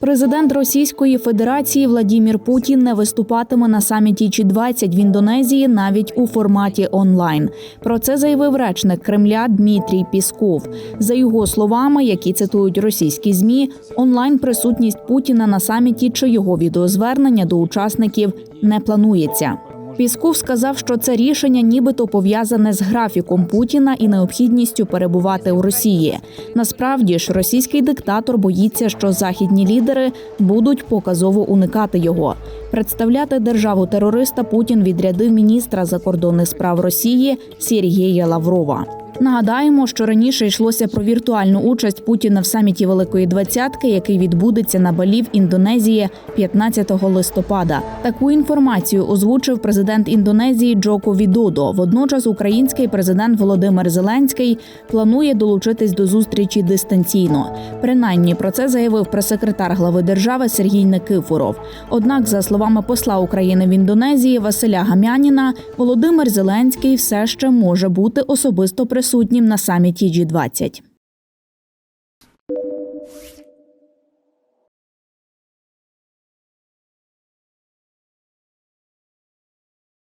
Президент Російської Федерації Владімір Путін не виступатиме на саміті G20 в Індонезії навіть у форматі онлайн. Про це заявив речник Кремля Дмитрій Пісков. За його словами, які цитують російські змі, онлайн присутність Путіна на саміті чи його відеозвернення до учасників не планується. Пісков сказав, що це рішення нібито пов'язане з графіком Путіна і необхідністю перебувати у Росії. Насправді ж російський диктатор боїться, що західні лідери будуть показово уникати його. Представляти державу терориста Путін відрядив міністра закордонних справ Росії Сергія Лаврова. Нагадаємо, що раніше йшлося про віртуальну участь Путіна в саміті Великої Двадцятки, який відбудеться на Балі в Індонезії 15 листопада. Таку інформацію озвучив президент Індонезії Джоко Відодо. Водночас український президент Володимир Зеленський планує долучитись до зустрічі дистанційно. Принаймні про це заявив прес-секретар глави держави Сергій Никифоров. Однак, за словами посла України в Індонезії Василя Гамяніна, Володимир Зеленський все ще може бути особисто присутнім на саміті G20.